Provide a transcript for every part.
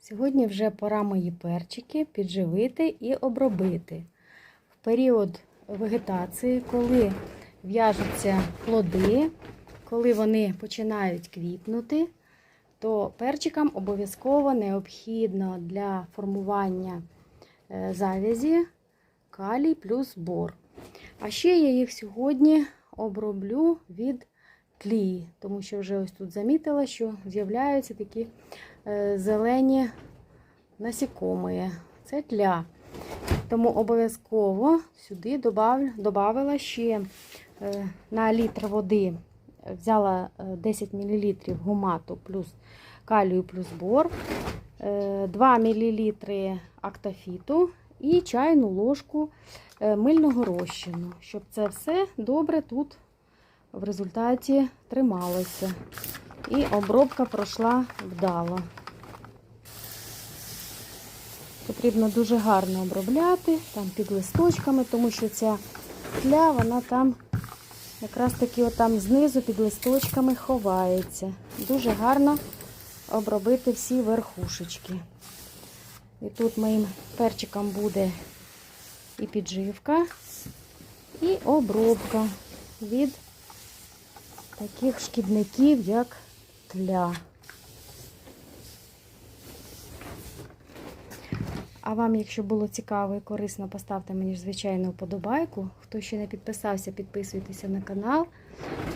Сьогодні вже пора мої перчики підживити і обробити. В період вегетації, коли в'яжуться плоди, коли вони починають квітнути, то перчикам обов'язково необхідно для формування е, завязі калій плюс бор. А ще я їх сьогодні оброблю від тлії, тому що вже ось тут замітила, що з'являються такі зелені насікомі. Це тля. Тому обов'язково сюди добавлю, добавила ще е, на літр води, взяла е, 10 мл гумату плюс калію плюс бор, е, 2 мл актофіту і чайну ложку е, мильного розчину, щоб це все добре тут в результаті трималося. І обробка пройшла вдало. Потрібно дуже гарно обробляти, там під листочками, тому що ця тля, вона там якраз таки отам знизу під листочками ховається. Дуже гарно обробити всі верхушечки. І тут моїм перчиком буде і підживка, і обробка від таких шкідників, як тля. А вам, якщо було цікаво і корисно, поставте мені, звичайно, вподобайку. Хто ще не підписався, підписуйтеся на канал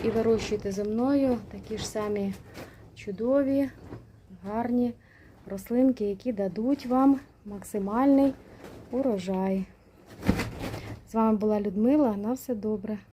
і вирощуйте зі мною такі ж самі чудові, гарні рослинки, які дадуть вам максимальний урожай. З вами була Людмила. На все добре.